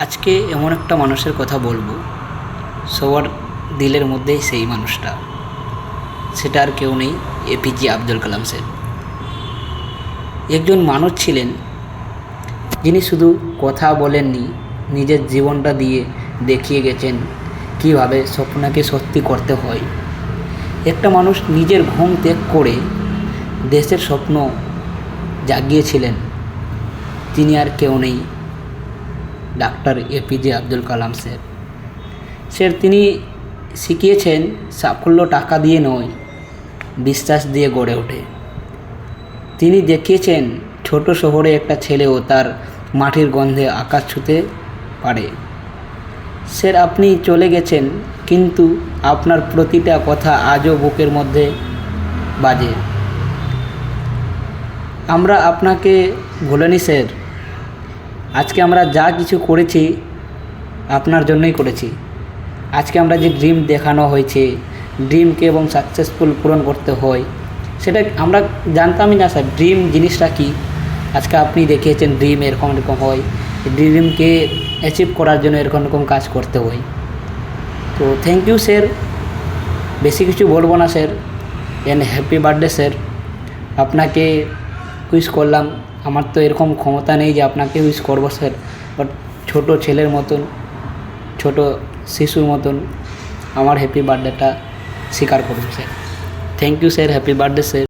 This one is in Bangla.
আজকে এমন একটা মানুষের কথা বলব, সবার দিলের মধ্যেই সেই মানুষটা। সেটা আর কেউ নেই এপিজে আব্দুল কালাম স্যার। একজন মানুষ ছিলেন যিনি শুধু কথা বলেননি, নিজের জীবনটা দিয়ে দেখিয়ে গেছেন কীভাবে স্বপ্নকে সত্যি করতে হয়। একটা মানুষ নিজের ঘুম ত্যাগ করে দেশের স্বপ্ন জাগিয়েছিলেন, তিনি আর কেউ নেই doctor APJ Abdul Kalam sir. Sir, তিনি শিখিয়েছেন, সাফল্য টাকা দিয়ে নয়, বিশ্বাস দিয়ে গড়ে ওঠে। তিনি দেখিয়েছেন, ছোট শহরে একটা ছেলেও তার মাটির গন্ধে আকাশ ছুতে পারে। স্যার, আপনি চলে গেছেন, কিন্তু আপনার প্রতিটা কথা আজও বুকের মধ্যে বাজে। আমরা আপনাকে ভুলিনি, স্যার। আজকে আমরা যা কিছু করেছি, আপনার জন্যই করেছি। আজকে আমরা যে ড্রিম দেখানো হয়েছে ড্রিমকে এবং সাকসেসফুল পূরণ করতে হয়, সেটা আমরা জানতামই না স্যার ড্রিম জিনিসটা কী? আজকে আপনি দেখিয়েছেন ড্রিম এরকম এরকম হয় ড্রিমকে অ্যাচিভ করার জন্য এরকম এরকম কাজ করতে হয়। তো থ্যাংক ইউ স্যার বেশি কিছু বলব না sir and happy birthday sir আপনাকে উইশ করলাম। আমার তো এরকম ক্ষমতা নেই যে আপনাকে উইশ করব স্যার বাট ছোটো ছেলের মতন, ছোট শিশুর মতন আমার হ্যাপি বার্থডেটা স্বীকার করুন sir thank you sir happy birthday sir